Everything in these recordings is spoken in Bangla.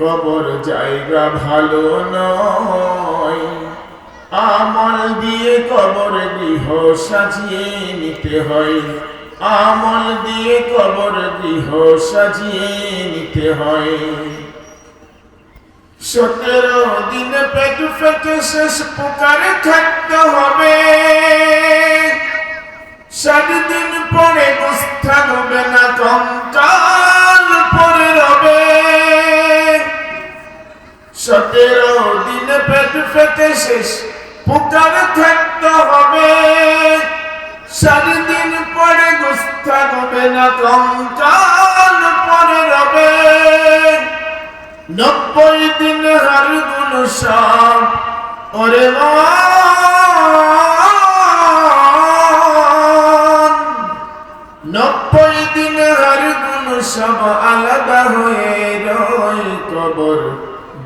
কবর জায়গা ভালো নয়। আমল দিয়ে কবর গৃহ সাজিয়ে নিতে হয়। আমল দিয়ে কবর গৃহ সাজিয়ে নিতে হয়। সতেরো দিন পেট ফেটে শেষ পুকারে থাকতে ফেটে শেষ পুকারে থাকতে হবে। ষাট পরে গুস্থান হবে না, কঙ্কাল পরে রবে। নব্বই দিন হার গুণ সব ওরে নব্বই দিন হার গুণ সব আলাদা হয়ে রয় কবর।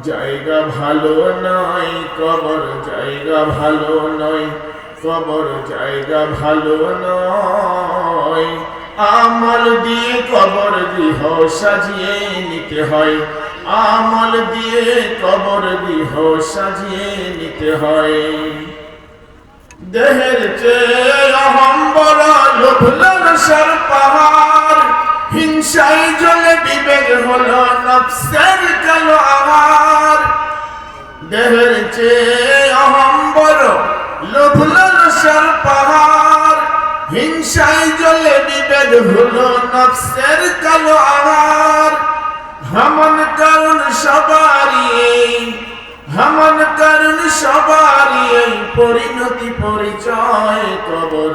জায়গা ভালো নয়, কবর জায়গা ভালো নয়, কবর জায়গা ভালো নয়। আমল দিয়ে কবর গৃহ সাজিয়ে নিতে হয়, আমল দিয়ে কবর গৃহ সাজিয়ে নিতে হয়। দেহের চেয়ে অহম্বর লোভলার সার পাহাড়। হিংসাই জলে বিবেক হলো নফসের কালো আহার। দেহের চেয়ে অহম্বর লোভলার সার পাহাড়। হিংসাই জলে বিবেক হলো নফসের কালো আহার। হামন কারণ সবারই হামন কারণ সবারই পরিণতি পরিচয় কবর।